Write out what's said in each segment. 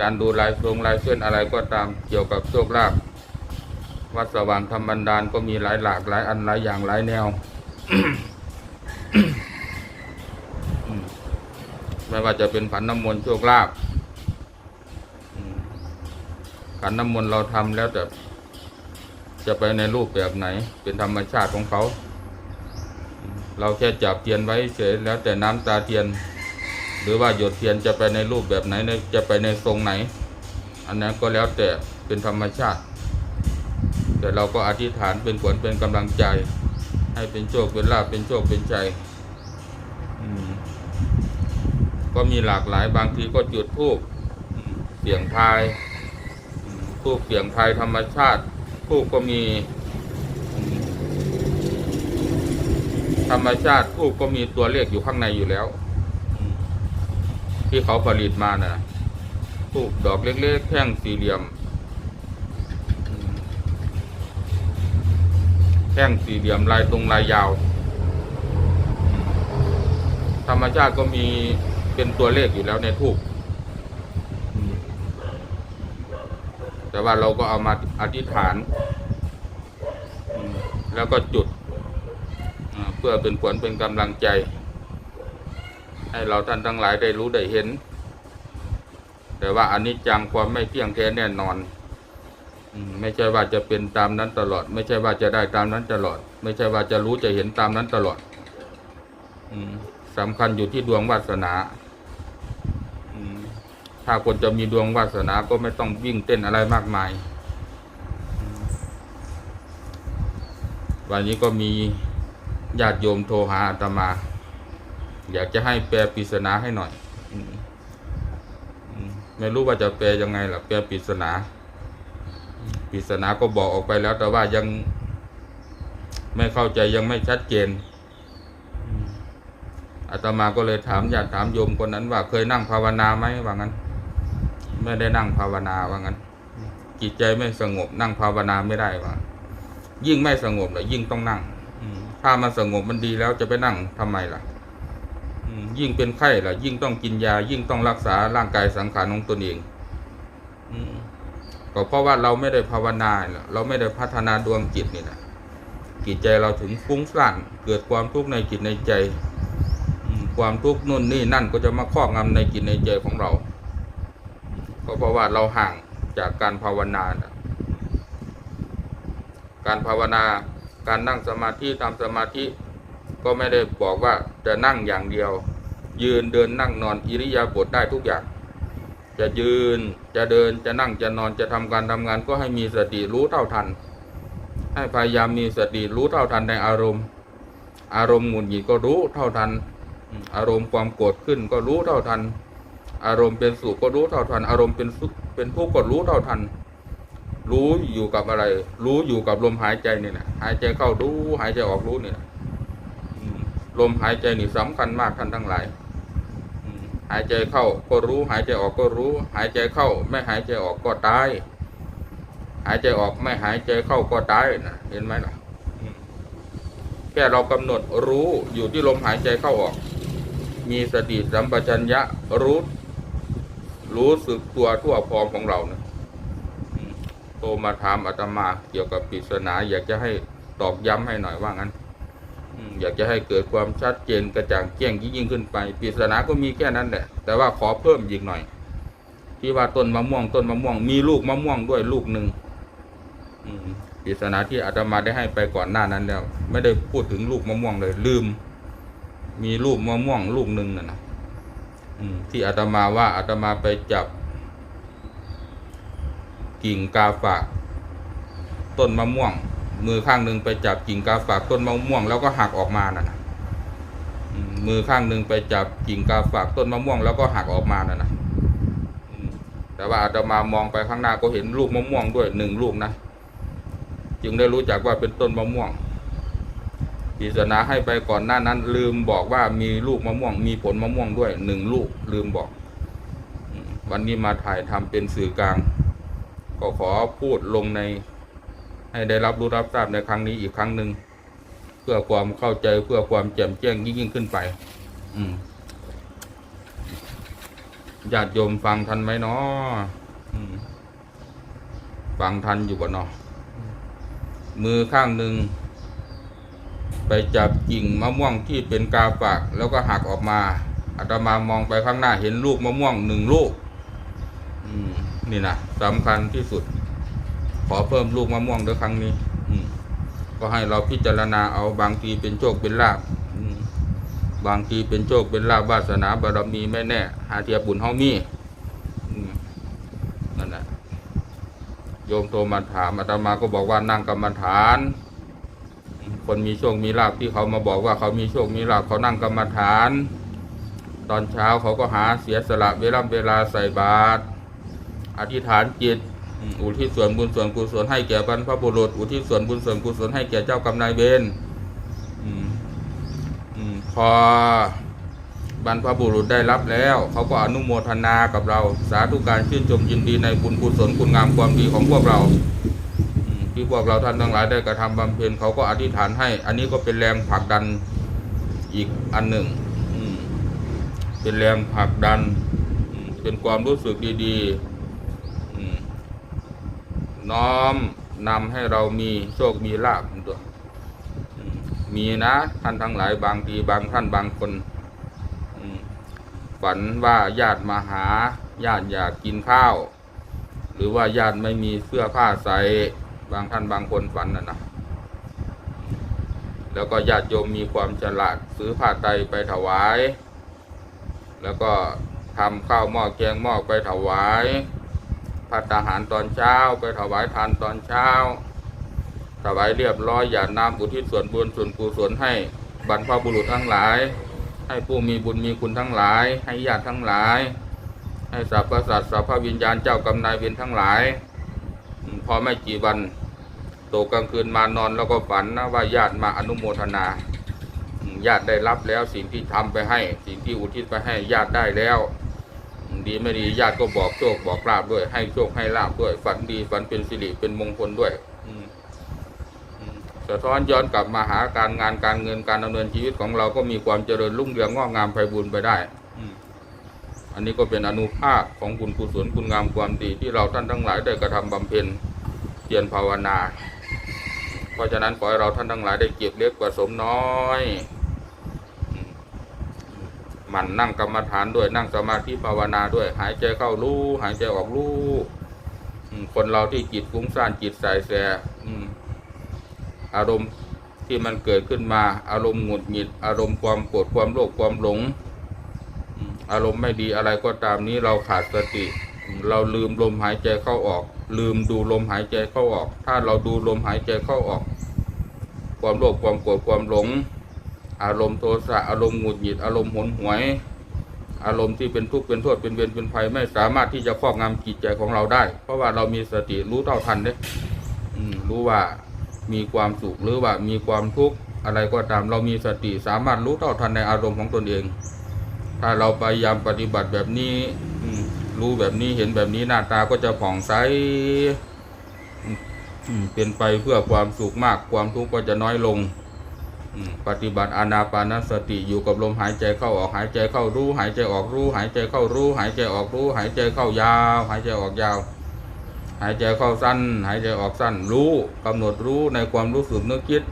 การดูลายทรงลายเส้นอะไรก็ตามเกี่ยวกับโชคลาภวัดสว่างธรรมบันดาลก็มีหลายหลากหลายอันหลายอย่างหลายแนว ไม่ว่าจะเป็นขันน้ำมนต์โชคลาภขันน้ำมนต์เราทำแล้วแต่จะไปในรูปแบบไหน เป็นธรรมชาติของเขา เราแค่จับเทียนไว้เฉยแล้วแต่น้ำตาเทียน หรือว่าหยดเทียนจะไปในรูปแบบไหนในจะไปในทรงไหน อันนั้นก็แล้วแต่เป็นธรรมชาติ แต่เราก็อธิษฐานเป็นผลเป็นกำลังใจ ให้เป็นโชคเป็นลาภเป็นโชคเป็นใจก็มีหลากหลายบางทีก็จุดธูปเสียงทายอืมธูปเสียงทายธรรมชาติธูปก็มี ธรรมชาติธูปก็มีตัวเลขอยู่ข้างในอยู่แล้ว ที่เขาผลิตมานะ่ะทูกดอกเล็กๆแท่งสี่เหลี่ยม แท่งสี่เหลี่ยมลายตรงลายยาว ธรรมชาติก็มีเป็นตัวเลขอยู่แล้วในทูกแต่ว่าเราก็เอามาอธิษฐาน แล้วก็จุด เพื่อเป็นผลเป็นกำลังใจ ให้เราท่านทั้งหลายได้รู้ได้เห็น แต่ว่าอันนี้จังความไม่เที่ยงแท้แน่นอนไม่ใช่ว่าจะเป็นตามนั้นตลอด ไม่ใช่ว่าจะได้ตามนั้นตลอด ไม่ใช่ว่าจะรู้จะเห็นตามนั้นตลอดอืมสำคัญอยู่ที่ดวงวาสนาถ้าคนจะมีดวงวาสนาก็ไม่ต้องวิ่งเต้นอะไรมากมาย วันนี้ก็มีญาติโยมโทรหาอาตมา อยากจะให้แปลปริศนาให้หน่อยไม่รู้ว่าจะแปลยังไงล่ะแปลปริศนาปริศนาก็บอกออกไปแล้ว แต่ว่ายังไม่เข้าใจยังไม่ชัดเจนอาตมาก็เลยถามญาติถามโยมคนนั้นว่าเคยนั่งภาวนาไหมว่างั้น ไม่ได้นั่งภาวนาว่างั้น จิตใจไม่สงบนั่งภาวนาไม่ได้ว่า ยิ่งไม่สงบเลยยิ่งต้องนั่งถ้ามันสงบมันดีแล้วจะไปนั่งทำไมล่ะ ยิ่งเป็นไข้ล่ะ ยิ่งต้องกินยา ยิ่งต้องรักษาร่างกายสังขารของตนเองก็เพราะว่าเราไม่ได้ภาวนาเราไม่ได้พัฒนาดวงจิตนี่นะจิตใจเราถึงฟุ้งซ่านเกิดความทุกข์ในจิตในใจความทุกข์นู่นนี่นั่นก็จะมาครอบงำในจิตในใจของเรา ก็เพราะว่าเราห่างจากการภาวนานะการภาวนา การนั่งสมาธิทำสมาธิ ก็ไม่ได้บอกว่าจะนั่งอย่างเดียว ยืนเดินนั่งนอนอิริยาบถได้ทุกอย่าง จะยืนจะเดินจะนั่งจะนอนจะทำการทำงานก็ให้มีสติรู้เท่าทัน ให้พยายามมีสติรู้เท่าทันในอารมณ์ อารมณ์หงุดหงิดก็รู้เท่าทัน อารมณ์ความโกรธขึ้นก็รู้เท่าทัน อารมณ์เป็นสุขก็รู้เท่าทัน อารมณ์เป็นสุขเป็นทุกข์ก็รู้เท่าทันรู้อยู่กับอะไร รู้อยู่กับลมหายใจนี่นะหายใจเข้ารู้หายใจออกรู้เนี่ยอืม ลมหายใจนี่สำคัญมากท่านทั้งหลายอืมหายใจเข้าก็รู้ หายใจออกก็รู้ หายใจเข้า ไม่หายใจออกก็ตาย หายใจออกไม่หายใจเข้าก็ตายนะเห็นไหมล่ะอืมแค่เรากำหนดรู้อยู่ที่ลมหายใจเข้าออก มีสติสัมปชัญญะรู้รู้สึกตัวทั่วพร้อมของเรานะอืมโทรมาถามอาตมาเกี่ยวกับปริศนาอยากจะให้ตอกย้ำให้หน่อยว่างั้น อยากจะให้เกิดความชัดเจนกระจ่างแจ้งยิ่งขึ้นไปปริศนาก็มีแค่นั้นแหละ แต่ว่าขอเพิ่มอีกหน่อย ที่ว่าต้นมะม่วงต้นมะม่วง มีลูกมะม่วงด้วยลูกหนึ่งปริศนาที่อาตมาได้ให้ไปก่อนหน้านั้นแล้ว ไม่ได้พูดถึงลูกมะม่วงเลย ลืม มีลูกมะม่วงลูกหนึ่งนะนะที่อาตมาว่าอาตมาไปจับ กิ่งกาฝาก ต้นมะม่วง มือข้างหนึ่งไปจับกิ่งกาฝากต้นมะม่วง แล้วก็หักออกมาน่ะนะมือข้างหนึ่งไปจับกิ่งกาฝากต้นมะม่วง แล้วก็หักออกมาน่ะนะแต่ว่าอาตมามองไปข้างหน้าก็เห็นลูกมะม่วงด้วยหนึ่งลูกนะจึงได้รู้จักว่าเป็นต้นมะม่วงปริศนาให้ไปก่อนหน้านั้น ลืมบอกว่ามีลูกมะม่วง มีผลมะม่วงด้วยหนึ่งลูกลืมบอก วันนี้มาถ่ายทำเป็นสื่อกลาง ก็ขอพูดลงใน ให้ได้รับรู้รับทราบในครั้งนี้อีกครั้งหนึ่งเพื่อความเข้าใจเพื่อความแจ่มแจ้งยิ่งยิ่งขึ้นไป อืมญาติโยมฟังทันไหมเนาะอืมฟังทันอยู่บ่เนาะมือข้างหนึ่งไปจับกิ่งมะม่วงที่เป็นกาฝากแล้วก็หักออกมาอาตมามองไปข้างหน้าเห็นลูกมะม่วงหนึ่งลูกนี่นะสำคัญที่สุด ขอเพิ่มลูกมะม่วงด้วยครั้งนี้ อืก็ให้เราพิจารณาเอาบางทีเป็นโชคเป็นลาภอืมบางทีเป็นโชคเป็นลาภวาสนาบารมีไม่แน่หาเทียบุญเฮามีนั่นแหละโยมโทรมาถามอาตมาก็บอกว่านั่งกรรมฐาน คนมีโชคมีลาภที่เขามาบอกว่าเขามีโชคมีลาภเขานั่งกรรมฐาน ตอนเช้าเขาก็หาเสียสละเวลาเวลาใส่บาตรอธิษฐานจิต อุทิศส่วนบุญส่วนกุศลให้แก่บรรพบุรุษ อุทิศส่วนบุญส่วนกุศลให้แก่เจ้ากรรมนายเวรพอบรรพบุรุษได้รับแล้ว เขาก็อนุโมทนากับเรา สาธุการชื่นชมยินดีในบุญกุศลคุณงามความดีของพวกเราที่พวกเราท่านทั้งหลายได้กระทำบำเพ็ญเขาก็อธิษฐานให้ อันนี้ก็เป็นแรงผลักดันอีกอันหนึ่งเป็นแรงผลักดันเป็นความรู้สึกดี ๆ น้อมนำให้เรามีโชคมีลาภตัวมีนะท่านทั้งหลายบางทีบางท่านบางคนฝันว่าญาติมาหาญาติอยากกินข้าว หรือว่าญาติไม่มีเสื้อผ้าใส่บางท่านบางคนฝันนะนะแล้วก็ญาติโยมมีความฉลาดซื้อผ้าไตรไปถวาย แล้วก็ทำข้าวหม้อแกงหม้อไปถวาย พัตาหารตอนเช้า ไปถวายทานตอนเช้า ถวายเรียบร้อยหยาน้ำอุทิศส่วนบุญส่วนกุศลให้บรรพบุรุษทั้งหลาย ให้ผู้มีบุญมีคุณทั้งหลาย ให้ญาติทั้งหลาย ให้สรรพสัตว์สรรพวิญญาณเจ้ากรรมนายเวรทั้งหลาย พอไม่กี่วันตกกลางคืนมานอนแล้วก็ฝันนะว่าญาติมาอนุโมทนาญาติได้รับแล้วสิ่งที่ทำไปให้ สิ่งที่อุทิศไปให้ญาติได้แล้ว ดีไม่ดีญาติก็บอกโชคบอกลาบด้วย ให้โชคให้ลาบด้วย ฝันดีฝันเป็นสิริเป็นมงคลด้วยสะท้อนย้อนกลับมาหาการงานการเงินการดำเนินชีวิตของเราก็มีความเจริญรุ่งเรืองงอกงามไพบูรย์ไปได้อันนี้ก็เป็นอนุภาพของบุญกุศลคุณงามความดีที่เราท่านทั้งหลายได้กระทำบำเพ็ญเพียรภาวนา เพราะฉะนั้นขอให้เราท่านทั้งหลายได้เก็บเล็กผสมน้อย มันนั่งกรรมฐานด้วยนั่งสมาธิภาวนาด้วย หายใจเข้ารู้หายใจออกรู้คนเราที่จิตฟุ้งซ่านจิตสายแสอารมณ์ที่มันเกิดขึ้นมา อารมณ์หงุดหงิด อารมณ์ความโกรธความโลภความหลง อารมณ์ไม่ดีอะไรก็ตามนี้เราขาดสติ เราลืมลมหายใจเข้าออก ลืมดูลมหายใจเข้าออก ถ้าเราดูลมหายใจเข้าออก ความโลภความโกรธความหลง อารมณ์โทสะอารมณ์หงุดหงิดอารมณ์หนหวย อารมณ์ที่เป็นทุกข์เป็นโทษเป็นเวรเป็นภัยไม่สามารถที่จะครอบงำจิตใจของเราได้ เพราะว่าเรามีสติรู้เท่าทันเด้อืมรู้ว่ามีความสุขหรือว่ามีความทุกข์อะไรก็ตามเรามีสติสามารถรู้เท่าทันในอารมณ์ของตนเอง ถ้าเราพยายามปฏิบัติแบบนี้รู้แบบนี้เห็นแบบนี้หน้าตาก็จะผ่องใสเป็นไปเพื่อความสุขมากความทุกข์ก็จะน้อยลง ปฏิบัติอานาปานสติอยู่กับลมหายใจเข้าออกหายใจเข้ารู้ หายใจออกรู้ หายใจเข้ารู้ หายใจออกรู้ หายใจเข้ายาว หายใจออกยาว หายใจเข้าสั้น หายใจออกสั้น รู้กำหนดรู้ในความรู้สึกนึกคิด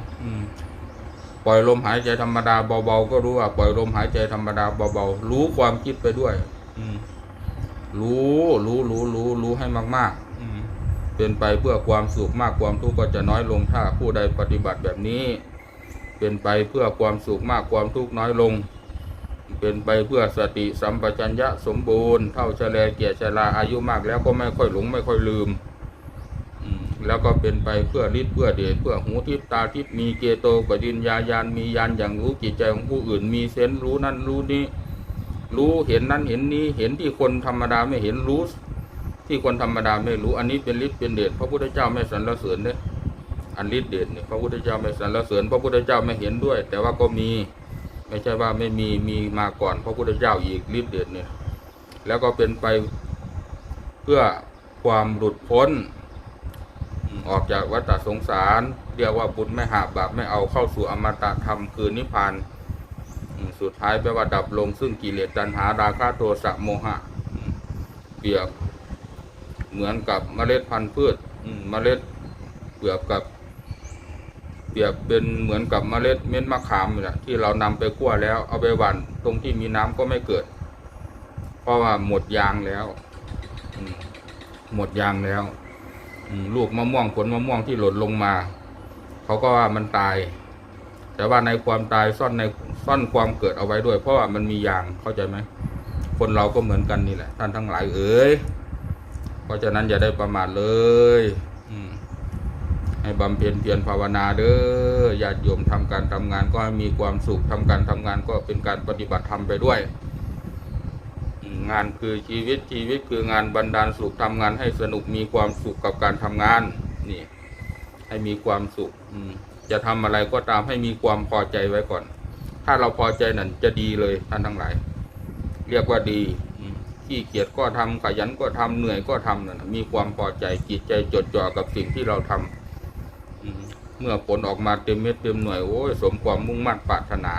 ปล่อยลมหายใจธรรมดาเบาๆก็รู้ว่าปล่อยลมหายใจธรรมดาเบาๆรู้ความคิดไปด้วย อืรู้รู้รู้รู้รู้ให้มากๆเป็นไปเพื่อความสุขมากความทุกข์ก็จะน้อยลงถ้าผู้ใดปฏิบัติแบบนี้ เป็นไปเพื่อความสุขมากความทุกข์น้อยลง เป็นไปเพื่อสติสัมปชัญญะสมบูรณ์เท่าเฉลยเกียรติชราอายุมากแล้วก็ไม่ค่อยหลงไม่ค่อยลืม แล้วก็เป็นไปเพื่อฤทธิ์เพื่อเดชเพื่อหูทิพย์ตาทิพย์มีเกโตปฏิญญาญาณมีญาณอย่างรู้จิตใจของผู้อื่น มีเซนรู้นั่นรู้นี้รู้เห็นนั้นเห็นนี้เห็นที่คนธรรมดาไม่เห็นรู้ที่คนธรรมดาไม่รู้อันนี้เป็นฤทธิ์เป็นเดชพระพุทธเจ้าไม่สรรเสริญเนี่ย อันฤทธิ์เดชเนี่ยพระพุทธเจ้าไม่สรรเสริญพระพุทธเจ้าไม่เห็นด้วย แต่ว่าก็มีไม่ใช่ว่าไม่มีมีมาก่อนพระพุทธเจ้าอีกฤทธิ์เดชเนี่ยแล้วก็เป็นไปเพื่อความหลุดพ้น ออกจากวัฏสงสาร เรียกว่าบุญไม่หาบาปไม่เอาเข้าสู่อมตะธรรมคือนิพพาน สุดท้ายแปลว่าดับลงซึ่งกิเลสตัณหาราคะโทสะโมหะ เปรียบเหมือนกับเมล็ดพันธุ์พืชเมล็ดเปรียบกับ เปรียบเป็นเหมือนกับเมล็ดเม็ดมะขามนี่แหละที่เรานำไปคั่วแล้วเอาไปหว่านตรงที่มีน้ำก็ไม่เกิด เพราะว่าหมดยางแล้วหมดยางแล้วลูกมะม่วงผลมะม่วงที่หล่นลงมา เขาก็ว่ามันตาย แต่ว่าในความตายซ่อนในซ่อนความเกิดเอาไว้ด้วย เพราะว่ามันมียางเข้าใจไหมคนเราก็เหมือนกันนี่แหละ ท่านทั้งหลายเอ๋ยเพราะฉะนั้นอย่าได้ประมาทเลย ให้บำเพ็ญเพียรภาวนาเด้อญาติโยมทำการทำงานก็ให้มีความสุขทำการทำงานก็เป็นการปฏิบัติธรรมไปด้วย งานคือชีวิตชีวิตคืองานบรรดาลสุขทำงานให้สนุกมีความสุขกับการทำงานนี่ให้มีความสุขอืจะทำอะไรก็ตามให้มีความพอใจไว้ก่อน ถ้าเราพอใจนั่นจะดีเลยท่านทั้งหลาย เรียกว่าดีขี้เกียจก็ทำขยันก็ทำเหนื่อยก็ทำนั่นน่ะมีความพอใจจิตใจจดจ่อกับสิ่งที่เราทำอืมเมื่อผลออกมาเต็มเม็ดเต็มหน่วยโอ้ยสมความมุ่งมั่นปรารถนา